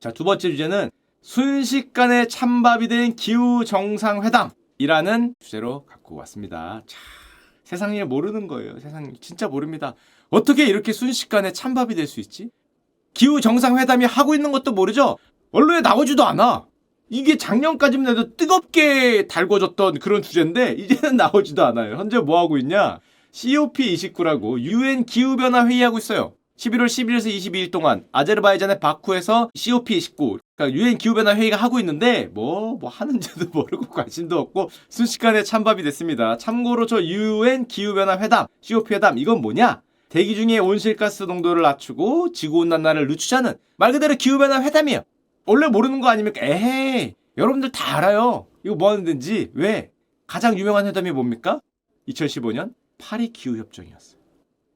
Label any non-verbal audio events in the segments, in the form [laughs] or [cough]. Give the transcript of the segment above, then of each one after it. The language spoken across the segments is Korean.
자, 두 번째 주제는 순식간에 찬밥이 된 기후 정상회담이라는 주제로 갖고 왔습니다. 자, 세상 일 모르는 거예요. 세상 일 진짜 모릅니다. 어떻게 이렇게 순식간에 찬밥이 될 수 있지? 기후 정상회담이 하고 있는 것도 모르죠? 언론에 나오지도 않아. 이게 작년까지만 해도 뜨겁게 달궈졌던 그런 주제인데 이제는 [laughs] 나오지도 않아요. 현재 뭐 하고 있냐? COP29라고 UN 기후변화 회의하고 있어요. 11월 11일에서 22일 동안 아제르바이잔의 바쿠에서 COP29 그러니까 UN 기후변화 회의가 하고 있는데 뭐뭐 하는지도 [laughs] 모르고 관심도 없고 순식간에 찬밥이 됐습니다. 참고로 저 UN 기후변화 회담 COP 회담 이건 뭐냐? 대기 중에 온실가스 농도를 낮추고 지구온난화를 늦추자는 말 그대로 기후변화 회담이에요. 원래 모르는 거 아닙니까? 에헤이 여러분들 다 알아요. 이거 뭐 하는 데인지 왜? 가장 유명한 회담이 뭡니까? 2015년 파리 기후협정이었어요.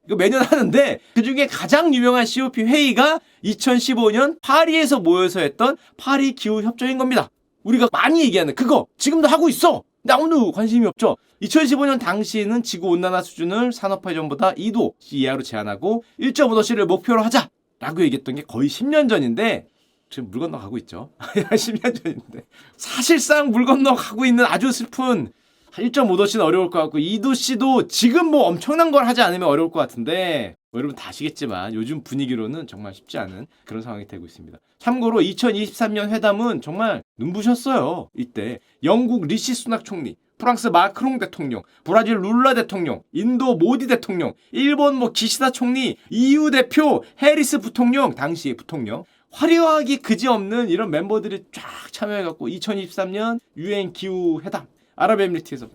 이거 매년 하는데 그 중에 가장 유명한 COP 회의가 2015년 파리에서 모여서 했던 파리 기후 협정인 겁니다. 우리가 많이 얘기하는 그거 지금도 하고 있어. 근데 아무도 관심이 없죠. 2015년 당시에는 지구 온난화 수준을 산업화 이전보다 2도 이하로 제한하고 1.5도씨를 목표로 하자라고 얘기했던 게 거의 10년 전인데 지금 물 건너 가고 있죠. [laughs] 10년 전인데 사실상 물 건너 가고 있는 아주 슬픈 1.5도씨는 어려울 것 같고 2도씨도 지금 뭐 엄청난 걸 하지 않으면 어려울 것 같은데 뭐 여러분 다 아시겠지만 요즘 분위기로는 정말 쉽지 않은 그런 상황이 되고 있습니다. 참고로 2023년 회담은 정말 눈부셨어요. 이때 영국 리시 수낙 총리, 프랑스 마크롱 대통령, 브라질 룰라 대통령, 인도 모디 대통령, 일본 뭐 기시다 총리, EU 대표 해리스 부통령, 당시 부통령 화려하기 그지없는 이런 멤버들이 쫙 참여해갖고 2023년 유엔 기후 회담 아랍에미리트에서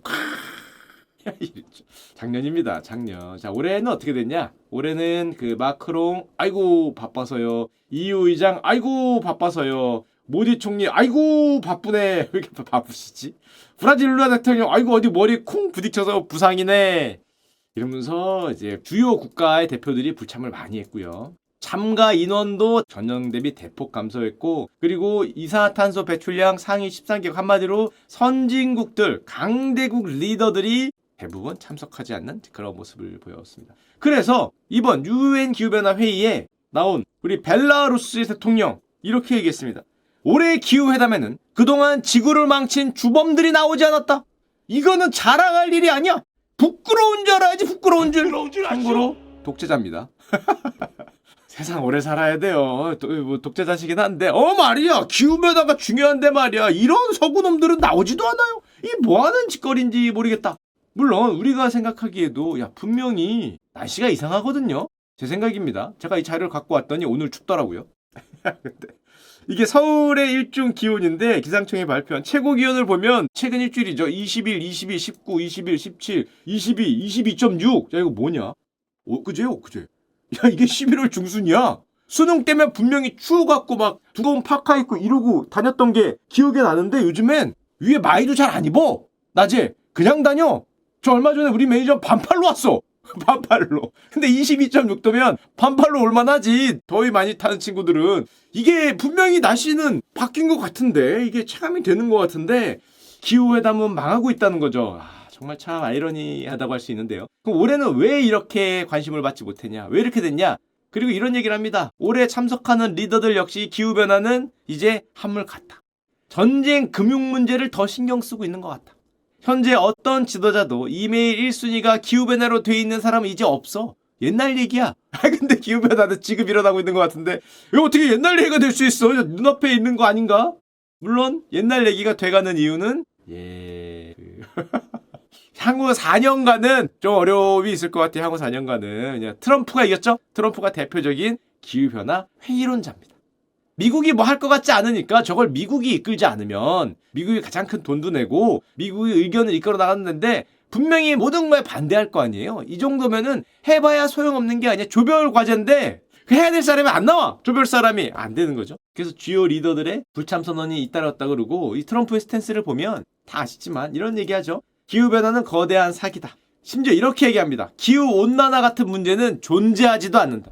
[laughs] 작년입니다. 작년. 자 올해는 어떻게 됐냐? 올해는 그 마크롱 아이고 바빠서요. EU 의장 아이고 바빠서요. 모디 총리 아이고 바쁘네 [laughs] 왜 이렇게 바- 바쁘시지? 브라질 룰라 대통령 아이고 어디 머리 쿵 부딪혀서 부상이네. 이러면서 이제 주요 국가의 대표들이 불참을 많이 했고요. 참가 인원도 전년 대비 대폭 감소했고 그리고 이산화탄소 배출량 상위 13개국 한마디로 선진국들 강대국 리더들이 대부분 참석하지 않는 그런 모습을 보였습니다. 그래서 이번 유엔 기후변화 회의에 나온 우리 벨라루스의 대통령 이렇게 얘기했습니다. 올해 기후회담에는 그동안 지구를 망친 주범들이 나오지 않았다. 이거는 자랑할 일이 아니야. 부끄러운 줄 알아야지 부끄러운 줄. 참고로 독재자입니다. [laughs] 세상 오래 살아야 돼요. 또, 뭐 독재자시긴 한데, 어 말이야 기후변화가 중요한데 말이야 이런 서구놈들은 나오지도 않아요. 이게 뭐하는 짓거리인지 모르겠다. 물론 우리가 생각하기에도 야 분명히 날씨가 이상하거든요. 제 생각입니다. 제가 이 자료를 갖고 왔더니 오늘 춥더라고요. [laughs] 이게 서울의 일중 기온인데 기상청이 발표한 최고 기온을 보면 최근 일주일이죠. 20일, 22, 19, 21, 17, 22, 22.6. 야 이거 뭐냐? 엊그제요, 엊그제. 야 이게 11월 중순이야. 수능 때면 분명히 추워갖고 막 두꺼운 파카 입고 이러고 다녔던 게 기억이 나는데 요즘엔 위에 마이도 잘 안 입어. 낮에 그냥 다녀. 저 얼마 전에 우리 매니저 반팔로 왔어. [laughs] 반팔로. 근데 22.6도면 반팔로 올만하지. 더위 많이 타는 친구들은. 이게 분명히 날씨는 바뀐 것 같은데, 이게 체감이 되는 것 같은데, 기후회담은 망하고 있다는 거죠. 아, 정말 참 아이러니하다고 할 수 있는데요. 그럼 올해는 왜 이렇게 관심을 받지 못했냐? 왜 이렇게 됐냐? 그리고 이런 얘기를 합니다. 올해 참석하는 리더들 역시 기후변화는 이제 한물 같다. 전쟁 금융 문제를 더 신경 쓰고 있는 것 같다. 현재 어떤 지도자도 이메일 1순위가 기후변화로 돼 있는 사람은 이제 없어. 옛날 얘기야. [laughs] 아, 근데 기후변화는 지금 일어나고 있는 것 같은데, 이거 어떻게 옛날 얘기가 될 수 있어? 눈앞에 있는 거 아닌가? 물론, 옛날 얘기가 돼가는 이유는, 예, 그 [laughs] 향후 4년간은 좀 어려움이 있을 것 같아요. 향후 4년간은. 그냥 트럼프가 이겼죠? 트럼프가 대표적인 기후변화 회의론자입니다. 미국이 뭐 할 것 같지 않으니까 저걸 미국이 이끌지 않으면 미국이 가장 큰 돈도 내고 미국의 의견을 이끌어 나갔는데 분명히 모든 거에 반대할 거 아니에요. 이 정도면은 해봐야 소용없는 게 아니야. 조별 과제인데 그 해야 될 사람이 안 나와. 조별 사람이 안 되는 거죠. 그래서 주요 리더들의 불참 선언이 잇따랐다 그러고 이 트럼프의 스탠스를 보면 다 아시지만 이런 얘기하죠. 기후 변화는 거대한 사기다. 심지어 이렇게 얘기합니다. 기후 온난화 같은 문제는 존재하지도 않는다.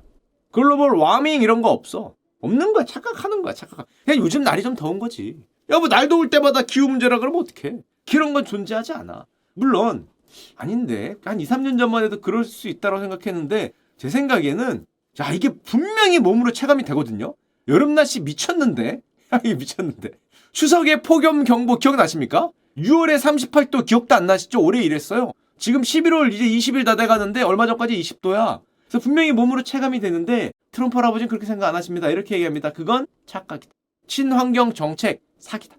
글로벌 와밍 이런 거 없어. 없는 거야. 착각하는 거야. 착각. 그냥 요즘 날이 좀 더운 거지. 야, 뭐날 더울 때마다 기후 문제라 그러면 어떡해. 그런 건 존재하지 않아. 물론 아닌데 한 2, 3년 전만 해도 그럴 수 있다고 생각했는데 제 생각에는 야, 이게 분명히 몸으로 체감이 되거든요. 여름 날씨 미쳤는데? [laughs] 이게 미쳤는데. 추석에 폭염 경보 기억나십니까? 6월에 38도 기억도 안 나시죠? 올해 이랬어요. 지금 11월 이제 20일 다 돼가는데 얼마 전까지 20도야. 그래서 분명히 몸으로 체감이 되는데 트럼프 할아버지는 그렇게 생각 안 하십니다. 이렇게 얘기합니다. 그건 착각이다. 친환경 정책 사기다.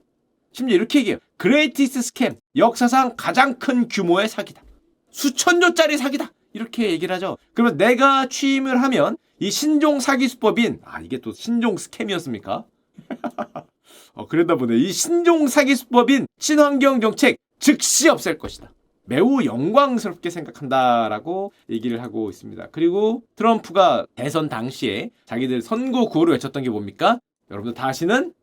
심지어 이렇게 얘기해요. 그레이티스 스캠 역사상 가장 큰 규모의 사기다. 수천조짜리 사기다. 이렇게 얘기를 하죠. 그러면 내가 취임을 하면 이 신종 사기 수법인 아 이게 또 신종 스캠이었습니까? [laughs] 어 그랬나 보네. 이 신종 사기 수법인 친환경 정책 즉시 없앨 것이다. 매우 영광스럽게 생각한다라고 얘기를 하고 있습니다. 그리고 트럼프가 대선 당시에 자기들 선거 구호를 외쳤던 게 뭡니까? 여러분들 다시는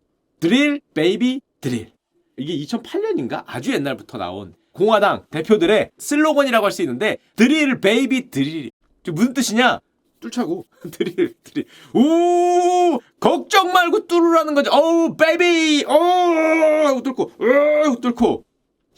드릴 베이비 드릴. 이게 2008년인가? 아주 옛날부터 나온 공화당 대표들의 슬로건이라고 할 수 있는데 드릴 베이비 드릴. 무슨 뜻이냐? 뚫자고 [laughs] 드릴 드릴. 오 걱정 말고 뚫으라는 거죠. 어우 베이비 어 뚫고 어 뚫고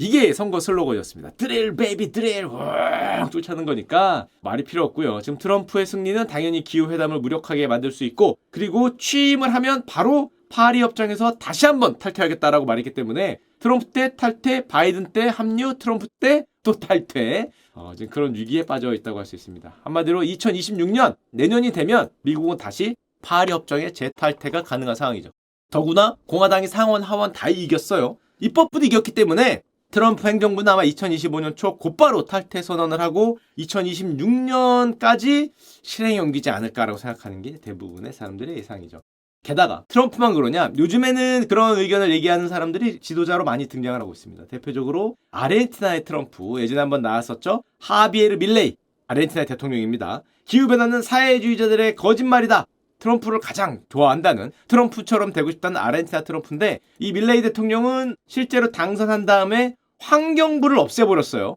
이게 선거 슬로건이었습니다. 드릴 베이비 드릴 와 쫓아는 거니까 말이 필요 없고요. 지금 트럼프의 승리는 당연히 기후 회담을 무력하게 만들 수 있고 그리고 취임을 하면 바로 파리 협정에서 다시 한번 탈퇴하겠다라고 말했기 때문에 트럼프 때 탈퇴, 바이든 때 합류, 트럼프 때 또 탈퇴. 어, 지금 그런 위기에 빠져 있다고 할 수 있습니다. 한마디로 2026년 내년이 되면 미국은 다시 파리 협정의 재탈퇴가 가능한 상황이죠. 더구나 공화당이 상원 하원 다 이겼어요. 입법부도 이겼기 때문에 트럼프 행정부는 아마 2025년 초 곧바로 탈퇴 선언을 하고 2026년까지 실행에 옮기지 않을까라고 생각하는 게 대부분의 사람들의 예상이죠. 게다가 트럼프만 그러냐? 요즘에는 그런 의견을 얘기하는 사람들이 지도자로 많이 등장을 하고 있습니다. 대표적으로 아르헨티나의 트럼프 예전에 한번 나왔었죠. 하비에르 밀레이 아르헨티나의 대통령입니다. 기후변화는 사회주의자들의 거짓말이다. 트럼프를 가장 좋아한다는 트럼프처럼 되고 싶다는 아르헨티나 트럼프인데 이 밀레이 대통령은 실제로 당선한 다음에 환경부를 없애버렸어요.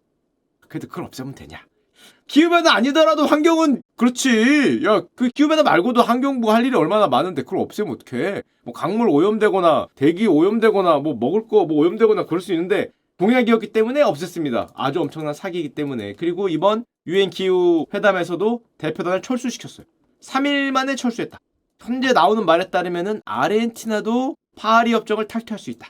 그래도 그걸 없애면 되냐? 기후변화 아니더라도 환경은 그렇지. 야, 그 기후변화 말고도 환경부가 할 일이 얼마나 많은데 그걸 없애면 어떡해. 뭐 강물 오염되거나 대기 오염되거나 뭐 먹을 거 뭐 오염되거나 그럴 수 있는데 공약이었기 때문에 없앴습니다. 아주 엄청난 사기이기 때문에. 그리고 이번 유엔 기후 회담에서도 대표단을 철수시켰어요. 3일 만에 철수했다. 현재 나오는 말에 따르면은 아르헨티나도 파리 협정을 탈퇴할 수 있다.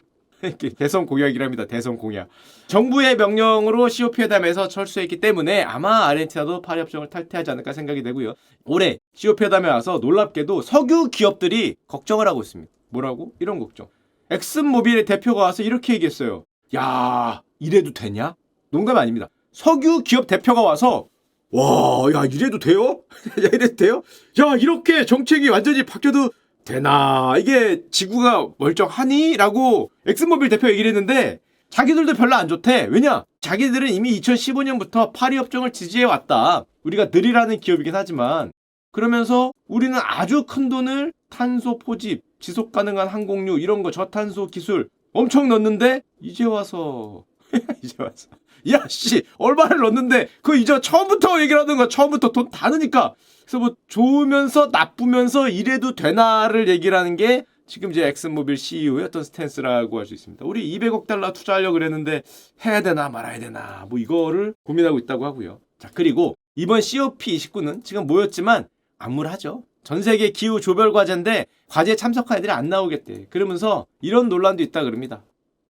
대선 공약이랍니다. 대선 공약. 정부의 명령으로 COP 회담에서 철수했기 때문에 아마 아르헨티나도 파리 협정을 탈퇴하지 않을까 생각이 되고요. 올해 COP 회담에 와서 놀랍게도 석유 기업들이 걱정을 하고 있습니다. 뭐라고? 이런 걱정. 엑슨모빌의 대표가 와서 이렇게 얘기했어요. 야, 이래도 되냐? 농담 아닙니다. 석유 기업 대표가 와서 와, 야, 이래도 돼요? [laughs] 야, 이래도 돼요? 야, 이렇게 정책이 완전히 바뀌어도 되나? 이게 지구가 멀쩡하니? 라고 엑슨모빌 대표 얘기를 했는데 자기들도 별로 안 좋대. 왜냐? 자기들은 이미 2015년부터 파리 협정을 지지해 왔다. 우리가 늘이라는 기업이긴 하지만 그러면서 우리는 아주 큰 돈을 탄소 포집, 지속 가능한 항공유 이런 거 저탄소 기술 엄청 넣는데 이제 와서 [laughs] 이제 와서 야, 씨, 얼마를 넣었는데, 그 이제 처음부터 얘기를 하는 거야. 처음부터 돈 다 넣으니까. 그래서 뭐, 좋으면서 나쁘면서 이래도 되나를 얘기를 하는 게 지금 이제 엑슨모빌 CEO의 어떤 스탠스라고 할 수 있습니다. 우리 200억 달러 투자하려고 그랬는데, 해야 되나 말아야 되나, 뭐 이거를 고민하고 있다고 하고요. 자, 그리고 이번 COP29는 지금 모였지만 암울하죠. 전 세계 기후 조별 과제인데 과제에 참석한 애들이 안 나오겠대. 그러면서 이런 논란도 있다 그럽니다.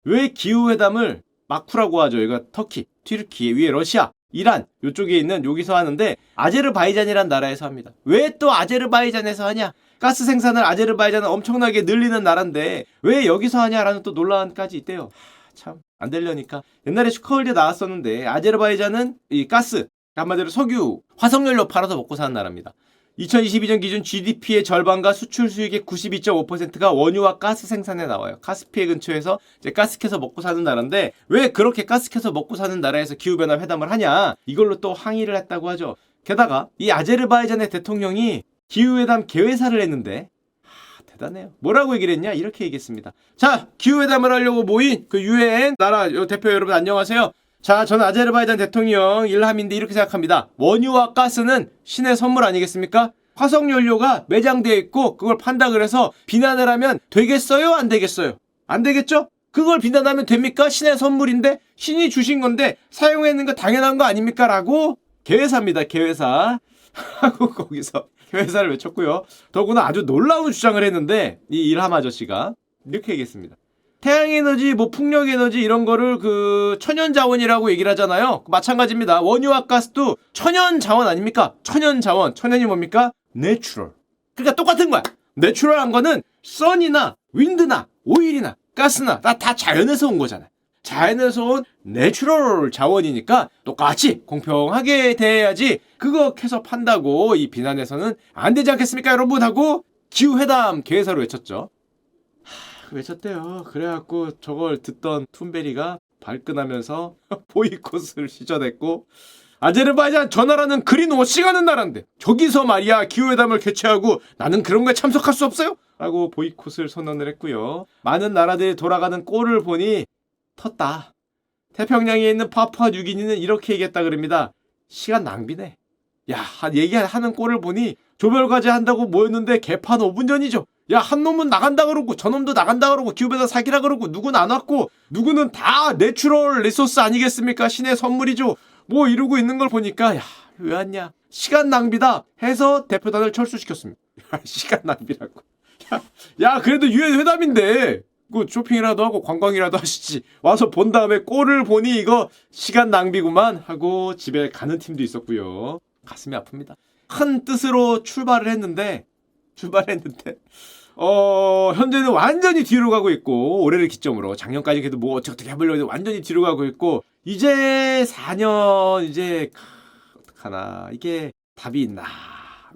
왜 기후 회담을 마쿠라고 하죠. 여기가 터키, 튀르키, 위에 러시아, 이란 요쪽에 있는 여기서 하는데 아제르바이잔이란 나라에서 합니다. 왜 또 아제르바이잔에서 하냐? 가스 생산을 아제르바이잔은 엄청나게 늘리는 나라인데 왜 여기서 하냐라는 또 논란까지 있대요. 참안 되려니까 옛날에 슈커월드 나왔었는데 아제르바이잔은 이 가스 한마디로 석유, 화석연료 팔아서 먹고 사는 나라입니다. 2022년 기준 GDP의 절반과 수출 수익의 92.5%가 원유와 가스 생산에 나와요. 카스피해 근처에서 이제 가스 캐서 먹고 사는 나라인데 왜 그렇게 가스 캐서 먹고 사는 나라에서 기후변화 회담을 하냐? 이걸로 또 항의를 했다고 하죠. 게다가 이 아제르바이잔의 대통령이 기후회담 개회사를 했는데 하, 대단해요. 뭐라고 얘기를 했냐? 이렇게 얘기했습니다. 자, 기후회담을 하려고 모인 그 유엔 나라 대표 여러분 안녕하세요. 자, 저는 아제르바이잔 대통령 일함인데 이렇게 생각합니다. 원유와 가스는 신의 선물 아니겠습니까? 화석 연료가 매장되어 있고 그걸 판다 그래서 비난을 하면 되겠어요? 안 되겠어요? 안 되겠죠? 그걸 비난하면 됩니까? 신의 선물인데 신이 주신 건데 사용했는 거 당연한 거 아닙니까? 라고 개회사입니다. 개회사. [laughs] 하고 거기서 회사를 외쳤고요. 더구나 아주 놀라운 주장을 했는데 이 일함 아저씨가 이렇게 얘기했습니다. 태양 에너지, 뭐 풍력 에너지 이런 거를 그 천연 자원이라고 얘기를 하잖아요. 마찬가지입니다. 원유와 가스도 천연 자원 아닙니까? 천연 자원. 천연이 뭡니까? 내추럴. 그러니까 똑같은 거야. 내추럴한 거는 선이나 윈드나 오일이나 가스나 다, 다 자연에서 온 거잖아. 자연에서 온 내추럴 자원이니까 똑같이 공평하게 대해야지 그거 캐서 판다고 이 비난에서는 안 되지 않겠습니까 여러분 하고 기후회담 개회사로 외쳤죠. 하, 외쳤대요. 그래갖고 저걸 듣던 툰베리가 발끈하면서 [laughs] 보이콧을 시전했고 아제르바이잔 저 나라는 그린워싱하는 나라인데 저기서 말이야 기후회담을 개최하고 나는 그런 거에 참석할 수 없어요? 라고 보이콧을 선언을 했고요. 많은 나라들이 돌아가는 꼴을 보니 텄다. 태평양에 있는 파푸아 뉴기니는 이렇게 얘기했다 그럽니다. 시간 낭비네. 야, 한- 얘기하는 꼴을 보니 조별과제 한다고 모였는데 개판 5분 전이죠. 야, 한 놈은 나간다 그러고 저 놈도 나간다 그러고 기업에다 사기라 그러고 누구는 안 왔고 누구는 다 내추럴 리소스 아니겠습니까? 신의 선물이죠. 뭐 이러고 있는 걸 보니까 야, 왜 왔냐? 시간 낭비다 해서 대표단을 철수시켰습니다. [laughs] 야, 시간 낭비라고. 야, 야, 그래도 유엔 회담인데 그 쇼핑이라도 하고 관광이라도 하시지 와서 본 다음에 꼴을 보니 이거 시간 낭비구만 하고 집에 가는 팀도 있었고요 가슴이 아픕니다 큰 뜻으로 출발을 했는데 출발했는데 어 현재는 완전히 뒤로 가고 있고 올해를 기점으로 작년까지 그래도 뭐 어떻게 어떻게 해보려고 했는데 완전히 뒤로 가고 있고 이제 4년 이제 크, 어떡하나 이게 답이 있나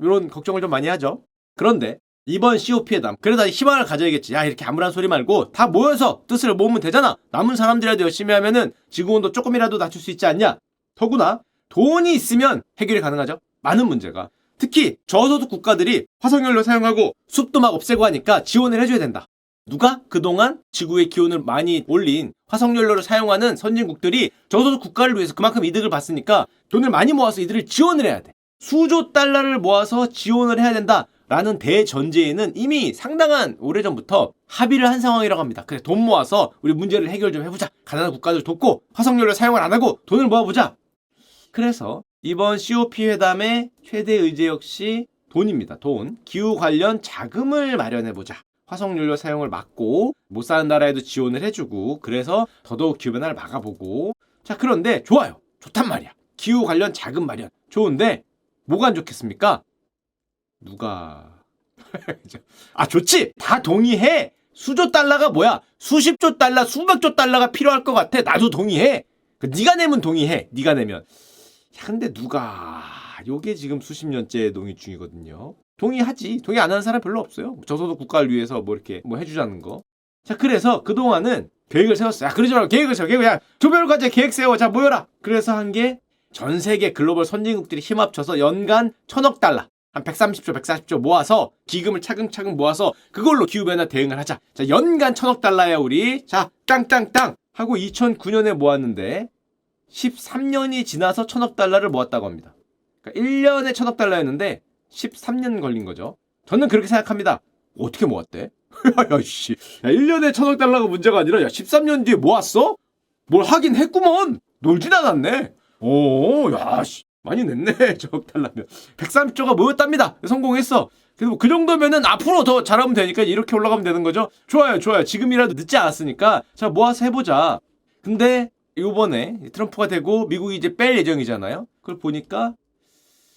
이런 걱정을 좀 많이 하죠. 그런데 이번 COP 회담 그래도 희망을 가져야겠지. 야 이렇게 아무런 소리 말고 다 모여서 뜻을 모으면 되잖아. 남은 사람들이라도 열심히 하면은 지구온도 조금이라도 낮출 수 있지 않냐. 더구나 돈이 있으면 해결이 가능하죠. 많은 문제가 특히 저소득 국가들이 화석연료 사용하고 숲도 막 없애고 하니까 지원을 해줘야 된다 누가 그동안 지구의 기온을 많이 올린 화석연료를 사용하는 선진국들이 저소득 국가를 위해서 그만큼 이득을 봤으니까 돈을 많이 모아서 이들을 지원을 해야 돼 수조 달러를 모아서 지원을 해야 된다 라는 대전제에는 이미 상당한 오래전부터 합의를 한 상황이라고 합니다. 그래, 돈 모아서 우리 문제를 해결 좀 해보자. 가난한 국가들 돕고 화석연료 사용을 안 하고 돈을 모아보자. 그래서 이번 COP 회담의 최대 의제 역시 돈입니다. 돈. 기후 관련 자금을 마련해보자. 화석연료 사용을 막고 못 사는 나라에도 지원을 해주고 그래서 더더욱 기후변화를 막아보고 자 그런데 좋아요. 좋단 말이야. 기후 관련 자금 마련. 좋은데 뭐가 안 좋겠습니까? 누가 [laughs] 아 좋지 다 동의해 수조 달러가 뭐야 수십조 달러 수백조 달러가 필요할 것 같아 나도 동의해 그 네가 내면 동의해 네가 내면 야 근데 누가? 요게 지금 수십 년째 논의 중이거든요. 동의하지. 동의 안 하는 사람 별로 없어요. 저소득 국가를 위해서 뭐 이렇게 뭐 해주자는 거 자 그래서 그 동안은 계획을 세웠어 야 그러지 말고 계획을 세워 계획 야 조별과제 계획 세워. 자 모여라. 그래서 한 게 전 세계 글로벌 선진국들이 힘 합쳐서 연간 천억 달러 한 130조, 140조 모아서 기금을 차근차근 모아서 그걸로 기후변화 대응을 하자. 자, 연간 천억 달러야 우리. 자, 땅땅땅 하고 2009년에 모았는데 13년이 지나서 천억 달러를 모았다고 합니다. 그러니까 1년에 천억 달러였는데 13년 걸린 거죠. 저는 그렇게 생각합니다. 어떻게 모았대? [laughs] 야, 씨. 야, 1년에 천억 달러가 문제가 아니라 야, 13년 뒤에 모았어? 뭘 하긴 했구먼. 놀진 않았네. 오, 야, 씨. 많이 냈네. 저억 달라면. 130조가 모였답니다. 성공했어. 그리고 그 정도면은 앞으로 더 잘하면 되니까 이렇게 올라가면 되는 거죠. 좋아요, 좋아요. 지금이라도 늦지 않았으니까 자 모아서 해보자. 근데 이번에 트럼프가 되고 미국이 이제 뺄 예정이잖아요. 그걸 보니까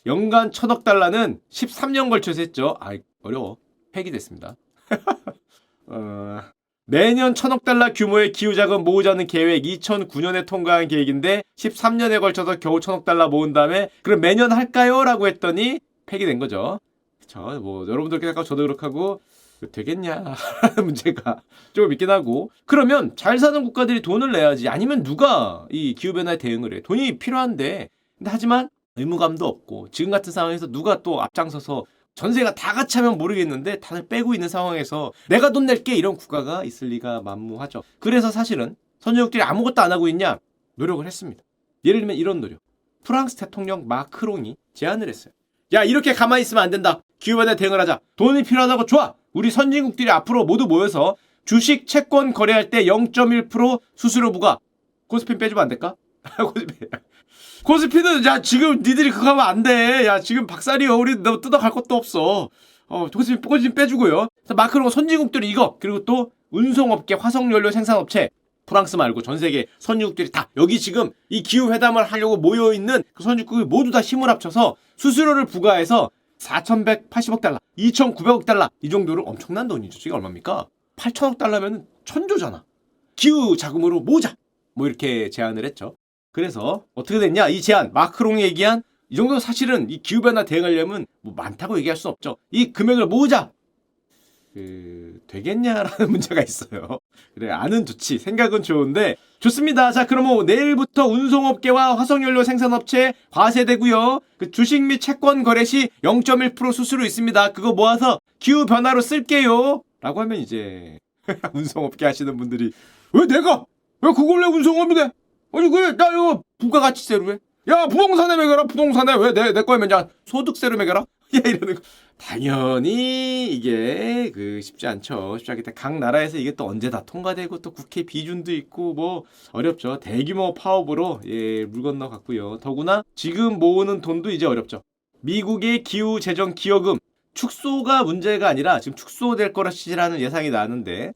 연간 천억 달러는 13년 걸쳐서 했죠. 아 어려워. 폐기됐습니다. [laughs] 어, 매년 천억 달러 규모의 기후자금 모으자는 계획 2009년에 통과한 계획인데 13년에 걸쳐서 겨우 천억 달러 모은 다음에 그럼 매년 할까요? 라고 했더니 폐기된 거죠. 그쵸. 뭐 여러분들 그렇게 생각하고 저도 그렇게 하고 되겠냐 [laughs] 문제가 조금 있긴 하고 그러면 잘 사는 국가들이 돈을 내야지 아니면 누가 이 기후변화에 대응을 해 돈이 필요한데 근데 하지만 의무감도 없고 지금 같은 상황에서 누가 또 앞장서서 전세가 다 같이 하면 모르겠는데 다들 빼고 있는 상황에서 내가 돈 낼게 이런 국가가 있을 리가 만무하죠. 그래서 사실은 선진국들이 아무것도 안 하고 있냐 노력을 했습니다. 예를 들면 이런 노력. 프랑스 대통령 마크롱이 제안을 했어요. 야 이렇게 가만히 있으면 안 된다. 기후변화에 대응을 하자. 돈이 필요하다고 좋아. 우리 선진국들이 앞으로 모두 모여서 주식 채권 거래할 때 0.1% 수수료 부과. 코스핀 빼주면 안 될까? [laughs] 코스핀. 코스피는 야 지금 니들이 그거 하면 안 돼. 야 지금 박살이요. 우리 너 뜯어갈 것도 없어. 어 코스피 코스피 빼주고요. 자, 마크로 선진국들이 이거 그리고 또 운송업계 화석연료 생산업체 프랑스 말고 전 세계 선진국들이 다 여기 지금 이 기후 회담을 하려고 모여 있는 그 선진국이 모두 다 힘을 합쳐서 수수료를 부과해서 4,180억 달러, 2,900억 달러 이 정도로 엄청난 돈이죠. 이게 얼마입니까? 8천억 달러면 천조잖아. 기후 자금으로 모자 뭐 이렇게 제안을 했죠. 그래서 어떻게 됐냐? 이 제안 마크롱이 얘기한 이 정도 사실은 이 기후 변화 대응하려면 뭐 많다고 얘기할 수 없죠. 이 금액을 모으자. 그 되겠냐라는 [laughs] 문제가 있어요. 그래 아는 좋지 생각은 좋은데 좋습니다. 자 그러면 내일부터 운송업계와 화석연료 생산업체 과세되고요. 그 주식 및 채권 거래 시 0.1% 수수료 있습니다. 그거 모아서 기후 변화로 쓸게요. 라고 하면 이제 [laughs] 운송업계 하시는 분들이 왜 내가 왜 그걸 내 운송업이 돼? 아니 그래 나 이거 부가가치세로 해. 야 부동산에 매겨라 부동산에 왜 내 내 거에 매냐 소득세로 매겨라. [laughs] 야 이러는 거. 당연히 이게 그 쉽지 않죠. 쉽지 않겠다. 각 나라에서 이게 또 언제 다 통과되고 또 국회 비준도 있고 뭐 어렵죠. 대규모 파업으로 예, 물 건너 갔고요. 더구나 지금 모으는 돈도 이제 어렵죠. 미국의 기후 재정 기여금 축소가 문제가 아니라 지금 축소될 거라시라는 예상이 나는데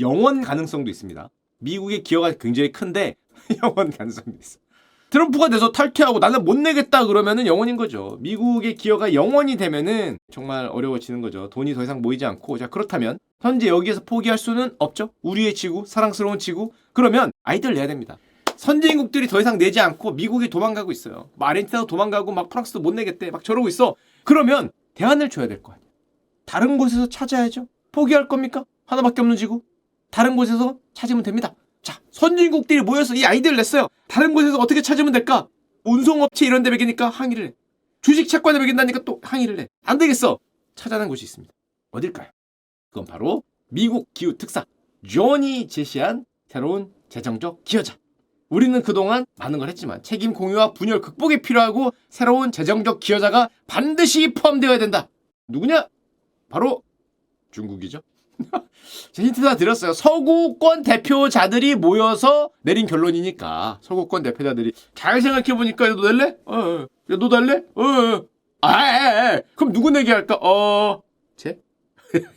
영원 가능성도 있습니다. 미국의 기여가 굉장히 큰데 [laughs] 영원 가능성도 있어. 트럼프가 돼서 탈퇴하고 나는 못 내겠다 그러면은 영원인 거죠. 미국의 기여가 영원이 되면은 정말 어려워지는 거죠. 돈이 더 이상 모이지 않고 자 그렇다면 현재 여기에서 포기할 수는 없죠. 우리의 지구, 사랑스러운 지구. 그러면 아이들 내야 됩니다. 선진국들이 더 이상 내지 않고 미국이 도망가고 있어요. 막 아르헨티나도 도망가고 막 프랑스도 못 내겠대. 막 저러고 있어. 그러면 대안을 줘야 될 거 아니에요. 다른 곳에서 찾아야죠. 포기할 겁니까? 하나밖에 없는 지구. 다른 곳에서 찾으면 됩니다. 자, 선진국들이 모여서 이 아이디어를 냈어요. 다른 곳에서 어떻게 찾으면 될까? 운송업체 이런 데 매기니까 항의를 해. 주식 채권에 매긴다니까 또 항의를 해. 안 되겠어. 찾아낸 곳이 있습니다. 어딜까요? 그건 바로 미국 기후 특사 존이 제시한 새로운 재정적 기여자. 우리는 그동안 많은 걸 했지만 책임 공유와 분열 극복이 필요하고 새로운 재정적 기여자가 반드시 포함되어야 된다. 누구냐? 바로 중국이죠. 힌트 다 드렸어요. 서구권 대표자들이 모여서 내린 결론이니까 서구권 대표자들이 잘 생각해 보니까 너 낼래? 어, 어. 야, 너 낼래? 어, 어. 아. 그럼 누구 내기 할까? 어, 쟤?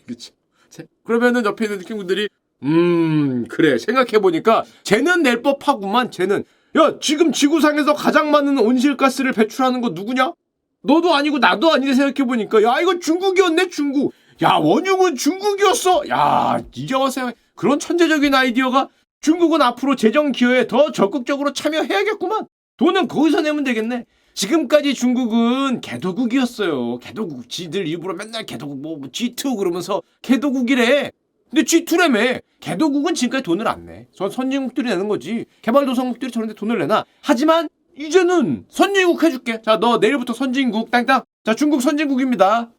그렇죠. 쟤? 그러면은 옆에 있는 친구들이 음, 그래. 생각해 보니까 쟤는 낼 법하구만. 쟤는 야, 지금 지구상에서 가장 많은 온실가스를 배출하는 거 누구냐? 너도 아니고 나도 아니네 생각해 보니까 야, 이거 중국이었네, 중국. 야 원흉은 중국이었어. 야 이제 와서 그런 천재적인 아이디어가 중국은 앞으로 재정 기여에 더 적극적으로 참여해야겠구만. 돈은 거기서 내면 되겠네. 지금까지 중국은 개도국이었어요. 개도국 지들 일부러 맨날 개도국 뭐 G2 그러면서 개도국이래. 근데 G2라며 개도국은 지금까지 돈을 안 내. 전 선진국들이 내는 거지. 개발도상국들이 저런데 돈을 내나. 하지만 이제는 선진국 해줄게. 자 너 내일부터 선진국 땅땅. 자 중국 선진국입니다.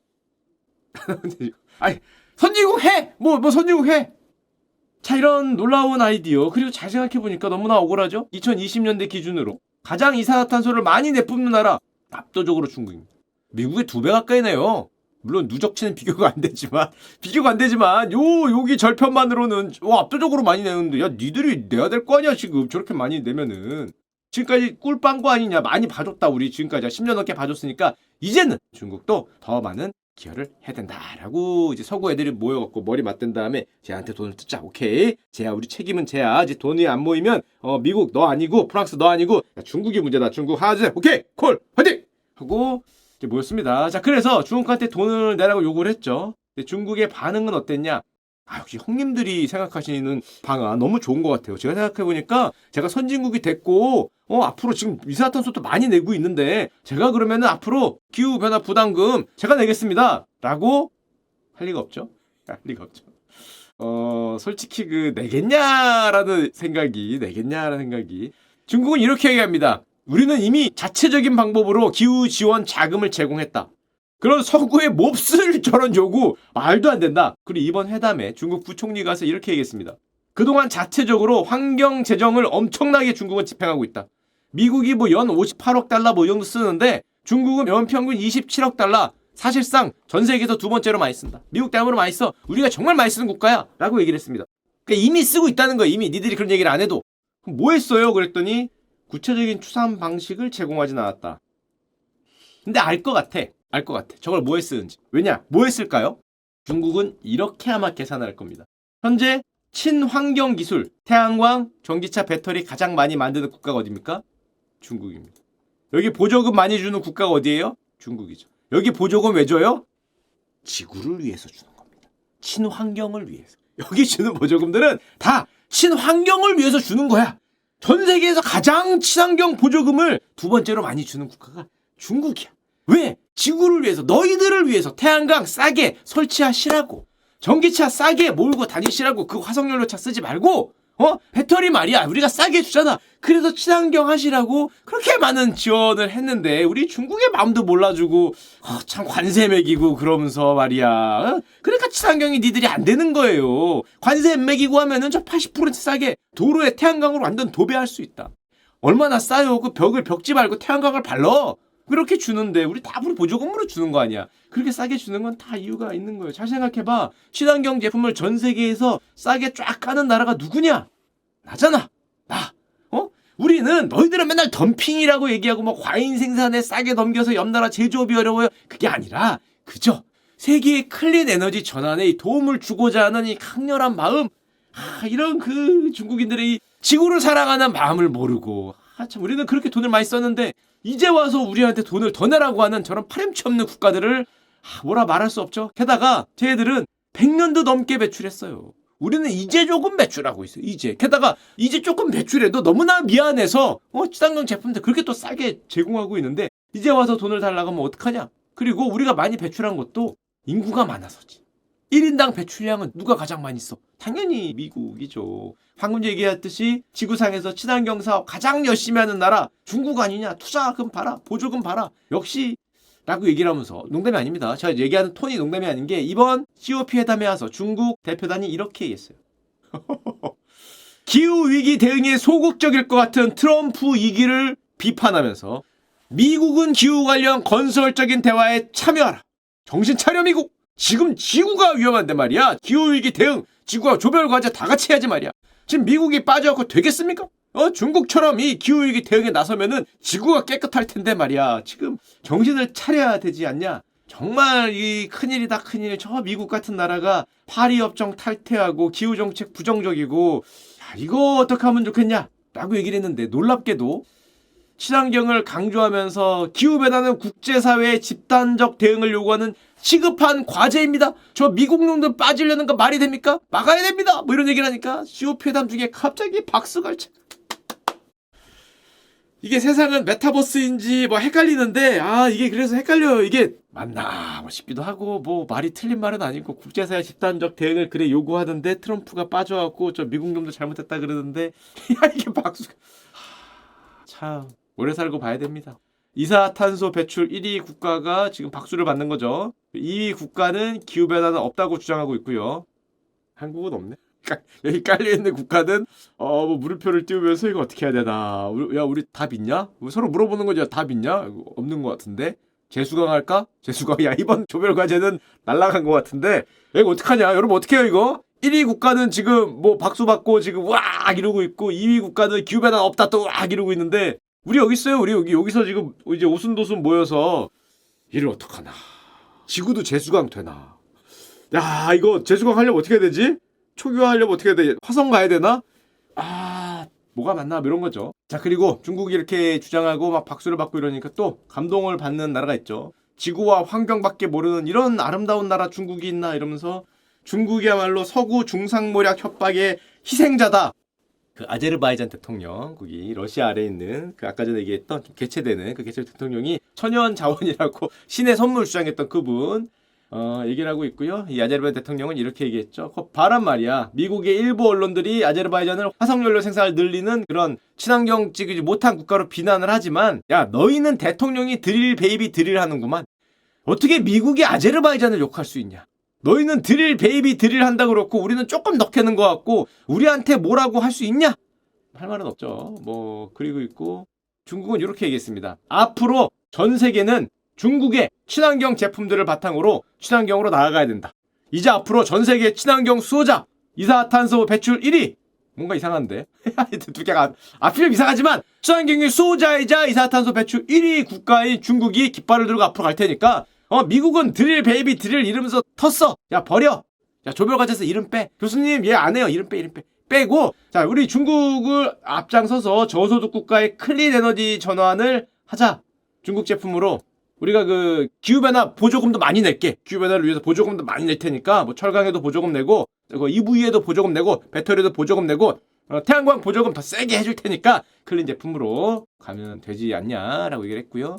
[laughs] 아니 선진국 해! 뭐, 뭐 선진국 해! 자, 이런 놀라운 아이디어. 그리고 잘 생각해보니까 너무나 억울하죠? 2020년대 기준으로. 가장 이산화탄소를 많이 내뿜는 나라. 압도적으로 중국입니다. 미국의 두 배 가까이 내요. 물론 누적치는 비교가 안 되지만, [laughs] 비교가 안 되지만, 요, 여기 절편만으로는, 와, 압도적으로 많이 내는데, 야, 니들이 내야 될 거 아니야, 지금. 저렇게 많이 내면은. 지금까지 꿀빵 거 아니냐. 많이 봐줬다, 우리 지금까지. 10년 넘게 봐줬으니까, 이제는 중국도 더 많은 기여를 해야 된다라고 이제 서구 애들이 모여갖고 머리 맞댄 다음에 쟤한테 돈을 뜯자. 오케이. 쟤야 우리 책임은 쟤야. 이제 돈이 안 모이면 어 미국 너 아니고 프랑스 너 아니고 야, 중국이 문제다. 중국 하나 둘 오케이. 콜. 화이팅! 하고 이제 모였습니다. 자 그래서 중국한테 돈을 내라고 요구를 했죠. 근데 중국의 반응은 어땠냐 아, 역시 형님들이 생각하시는 방안 너무 좋은 것 같아요. 제가 생각해보니까 제가 선진국이 됐고, 어, 앞으로 지금 이산화탄소도 많이 내고 있는데, 제가 그러면은 앞으로 기후변화 부담금 제가 내겠습니다. 라고 할 리가 없죠. [laughs] 할 리가 없죠. 어, 솔직히 그, 내겠냐라는 생각이, 내겠냐라는 생각이. 중국은 이렇게 얘기합니다. 우리는 이미 자체적인 방법으로 기후 지원 자금을 제공했다. 그런 서구의 몹쓸 [laughs] 저런 요구 말도 안 된다. 그리고 이번 회담에 중국 부총리 가서 이렇게 얘기했습니다. 그동안 자체적으로 환경 재정을 엄청나게 중국은 집행하고 있다. 미국이 뭐 연 58억 달러 뭐 이 정도 쓰는데 중국은 연 평균 27억 달러. 사실상 전 세계에서 두 번째로 많이 쓴다. 미국 다음으로 많이 써. 우리가 정말 많이 쓰는 국가야. 라고 얘기를 했습니다. 그러니까 이미 쓰고 있다는 거야. 이미 니들이 그런 얘기를 안 해도. 뭐 했어요? 그랬더니 구체적인 추산 방식을 제공하진 않았다. 근데 알 것 같아. 알 것 같아. 저걸 뭐에 쓰는지. 왜냐? 뭐에 쓸까요? 중국은 이렇게 아마 계산할 겁니다. 현재 친환경 기술, 태양광, 전기차 배터리 가장 많이 만드는 국가가 어디입니까? 중국입니다. 여기 보조금 많이 주는 국가가 어디예요? 중국이죠. 여기 보조금 왜 줘요? 지구를 위해서 주는 겁니다. 친환경을 위해서. 여기 주는 보조금들은 다 친환경을 위해서 주는 거야. 전 세계에서 가장 친환경 보조금을 두 번째로 많이 주는 국가가 중국이야. 왜? 지구를 위해서, 너희들을 위해서 태양광 싸게 설치하시라고. 전기차 싸게 몰고 다니시라고 그 화석연료차 쓰지 말고 어? 배터리 말이야. 우리가 싸게 주잖아. 그래서 친환경 하시라고 그렇게 많은 지원을 했는데 우리 중국의 마음도 몰라주고 어, 참 관세 매기고 그러면서 말이야. 어? 그러니까 친환경이 니들이 안 되는 거예요. 관세 안 매기고 하면은 저 80% 싸게 도로에 태양광으로 완전 도배할 수 있다. 얼마나 싸요? 그 벽을 벽지 말고 태양광을 발라 그렇게 주는데 우리 다 우리 보조금으로 주는 거 아니야. 그렇게 싸게 주는 건 다 이유가 있는 거예요. 잘 생각해 봐. 친환경 제품을 전 세계에서 싸게 쫙 하는 나라가 누구냐? 나잖아. 나. 어? 우리는 너희들은 맨날 덤핑이라고 얘기하고 뭐 과잉 생산에 싸게 넘겨서 옆 나라 제조업이 어려워요. 그게 아니라 그저 세계의 클린 에너지 전환에 이 도움을 주고자 하는 이 강렬한 마음. 아, 이런 그 중국인들의 이 지구를 사랑하는 마음을 모르고 아, 참 우리는 그렇게 돈을 많이 썼는데 이제 와서 우리한테 돈을 더 내라고 하는 저런 파렴치 없는 국가들을 아, 뭐라 말할 수 없죠. 게다가 쟤들은 100년도 넘게 배출했어요. 우리는 이제 조금 배출하고 있어요. 이제. 게다가 이제 조금 배출해도 너무나 미안해서 어, 친환경 제품들 그렇게 또 싸게 제공하고 있는데 이제 와서 돈을 달라고 하면 어떡하냐? 그리고 우리가 많이 배출한 것도 인구가 많아서지. 1인당 배출량은 누가 가장 많이 써? 당연히 미국이죠. 방금 얘기했듯이 지구상에서 친환경 사업 가장 열심히 하는 나라 중국 아니냐? 투자금 봐라. 보조금 봐라. 역시 라고 얘기를 하면서 농담이 아닙니다. 제가 얘기하는 톤이 농담이 아닌 게 이번 COP 회담에 와서 중국 대표단이 이렇게 얘기했어요. [laughs] 기후 위기 대응에 소극적일 것 같은 트럼프 이기를 비판하면서 미국은 기후 관련 건설적인 대화에 참여하라. 정신 차려 미국. 지금 지구가 위험한데 말이야. 기후 위기 대응, 지구와 조별 과제 다 같이 해야지 말이야. 지금 미국이 빠져갖고 되겠습니까? 어 중국처럼 이 기후 위기 대응에 나서면은 지구가 깨끗할 텐데 말이야. 지금 정신을 차려야 되지 않냐? 정말 이 큰일이다 큰일. 저 미국 같은 나라가 파리 협정 탈퇴하고 기후 정책 부정적이고 야, 이거 어떻게 하면 좋겠냐? 라고 얘기를 했는데 놀랍게도 친환경을 강조하면서 기후 변화는 국제사회의 집단적 대응을 요구하는 시급한 과제입니다. 저 미국 놈들 빠지려는 거 말이 됩니까? 막아야 됩니다. 뭐 이런 얘기를 하니까 COP 회담 중에 갑자기 박수가 쳐. 이게 세상은 메타버스인지 뭐 헷갈리는데 아 이게 그래서 헷갈려요. 이게 맞나 뭐 싶기도 하고 뭐 말이 틀린 말은 아니고 국제사회 집단적 대응을 그래 요구하던데 트럼프가 빠져갖고 저 미국 놈들 잘못했다 그러는데 [laughs] 야 이게 박수가 하, 참 오래 살고 봐야 됩니다. 이산탄소 배출 1위 국가가 지금 박수를 받는 거죠. 2위 국가는 기후변화는 없다고 주장하고 있고요. 한국은 없네. 까- 여기 깔려 있는 국가는 어, 뭐 물음표를 띄우면서 이거 어떻게 해야 되나. 우리- 야, 우리 답 있냐? 서로 물어보는 거죠. 답 있냐? 없는 것 같은데. 재수강 할까? 재수강. 야, 이번 조별 과제는 날라간 것 같은데. 야, 이거 어떡하냐? 여러분 어떻게 해요, 이거? 1위 국가는 지금 뭐 박수 받고 지금 와 이러고 있고 2위 국가는 기후변화 없다 또와 이러고 있는데 우리 여기 있어요. 우리 여기 여기서 지금 이제 오순도순 모여서 이를 어떡하나. 지구도 재수강 되나. 야 이거 재수강 하려면 어떻게 해야 되지? 초기화 하려면 어떻게 해야 돼? 화성 가야 되나? 아 뭐가 맞나 뭐 이런 거죠. 자 그리고 중국이 이렇게 주장하고 막 박수를 받고 이러니까 또 감동을 받는 나라가 있죠. 지구와 환경밖에 모르는 이런 아름다운 나라 중국이 있나 이러면서 중국이야말로 서구 중상모략 협박의 희생자다. 그 아제르바이잔 대통령 거기 러시아 아래에 있는 그 아까 전에 얘기했던 좀 개최되는 그 개최 대통령이 천연 자원이라고 [laughs] 신의 선물 주장했던 그분 어, 얘기를 하고 있고요. 이 아제르바이잔 대통령은 이렇게 얘기했죠. 그 바란 말이야. 미국의 일부 언론들이 아제르바이잔을 화석연료 생산을 늘리는 그런 친환경 찍지 못한 국가로 비난을 하지만 야 너희는 대통령이 드릴 베이비 드릴 하는구만. 어떻게 미국이 아제르바이잔을 욕할 수 있냐? 너희는 드릴 베이비 드릴 한다 그렇고 우리는 조금 넣게는 것 같고 우리한테 뭐라고 할 수 있냐? 할 말은 없죠. 뭐 그리고 있고 중국은 이렇게 얘기했습니다. 앞으로 전 세계는 중국의 친환경 제품들을 바탕으로 친환경으로 나아가야 된다. 이제 앞으로 전 세계 친환경 수호자 이산화탄소 배출 1위 뭔가 이상한데 [laughs] 두 개가 앞이면 이상하지만 친환경유 소자이자 이산화탄소 배출 1위 국가인 중국이 깃발을 들고 앞으로 갈 테니까 어 미국은 드릴 베이비 드릴 이러면서 텄어. 야 버려. 야 조별과제에서 이름 빼. 교수님 얘 안 해요. 이름 빼 이름 빼. 빼고 자 우리 중국을 앞장서서 저소득 국가의 클린 에너지 전환을 하자. 중국 제품으로. 우리가 그 기후변화 보조금도 많이 낼게. 기후변화를 위해서 보조금도 많이 낼 테니까 뭐 철강에도 보조금 내고 그 EV에도 보조금 내고 배터리도 보조금 내고 어, 태양광 보조금 더 세게 해줄 테니까 클린 제품으로 가면 되지 않냐라고 얘기를 했고요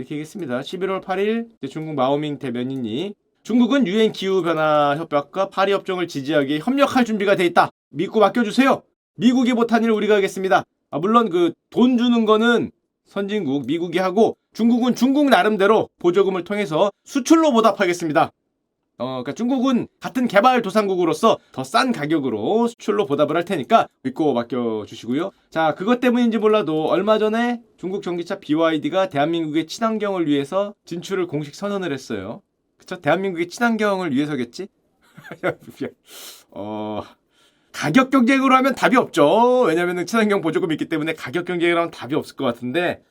이렇게 얘기했습니다. 11월 8일 중국 마오밍 대변인이 중국은 유엔 기후변화 협약과 파리 협정을 지지하기 위해 협력할 준비가 돼 있다. 믿고 맡겨주세요. 미국이 못한 일 우리가 하겠습니다. 아, 물론 그 돈 주는 거는 선진국 미국이 하고 중국은 중국 나름대로 보조금을 통해서 수출로 보답하겠습니다. 어, 그러니까 중국은 같은 개발도상국으로서 더 싼 가격으로 수출로 보답을 할 테니까 믿고 맡겨주시고요. 자, 그것 때문인지 몰라도 얼마 전에 중국 전기차 BYD가 대한민국의 친환경을 위해서 진출을 공식 선언을 했어요. 그쵸? 대한민국의 친환경을 위해서겠지? [laughs] 어, 가격 경쟁으로 하면 답이 없죠. 왜냐면은 친환경 보조금이 있기 때문에 가격 경쟁을 하면 답이 없을 것 같은데 아,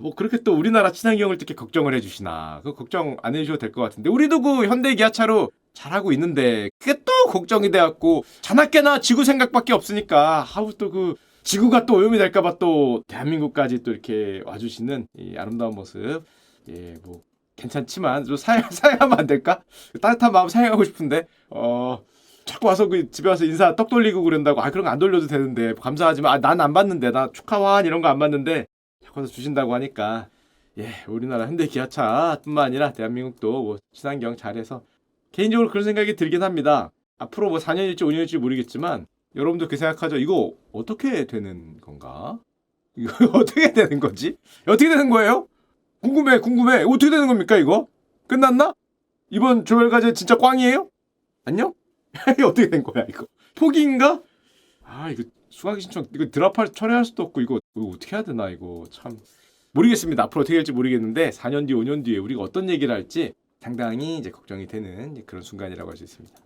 뭐 그렇게 또 우리나라 친환경을 이렇게 걱정을 해주시나. 그 걱정 안 해주셔도 될 것 같은데. 우리도 그 현대 기아차로 잘하고 있는데 그게 또 걱정이 돼갖고 자나깨나 지구 생각밖에 없으니까 하우 또 그 지구가 또 오염이 될까봐 또 대한민국까지 또 이렇게 와주시는 이 아름다운 모습. 예뭐 괜찮지만 좀 사양 [laughs] 사양하면 안 될까? 따뜻한 마음 사양하고 싶은데. 어 자꾸 와서 그 집에 와서 인사 떡 돌리고 그런다고. 아 그런 거 안 돌려도 되는데. 감사하지만 아, 난안 받는데. 나 축하환 이런 거안 받는데 와서 주신다고 하니까 예 우리나라 현대 기아차뿐만 아니라 대한민국도 뭐 친환경 잘해서 개인적으로 그런 생각이 들긴 합니다. 앞으로 뭐 4년일지 5년일지 모르겠지만 여러분도 그 생각하죠? 이거 어떻게 되는 건가? 이거 [laughs] 어떻게 되는 거지? 어떻게 되는 거예요? 궁금해 궁금해. 어떻게 되는 겁니까 이거? 끝났나? 이번 조별과제 진짜 꽝이에요? 안녕? [laughs] 어떻게 된 거야 이거? 포기인가? 아 이거 수강 신청 이거 드랍할 철회할 수도 없고 이거, 이거 어떻게 해야 되나 이거 참 모르겠습니다 앞으로 어떻게 될지 모르겠는데 4년 뒤 5년 뒤에 우리가 어떤 얘기를 할지 상당히 이제 걱정이 되는 그런 순간이라고 할 수 있습니다.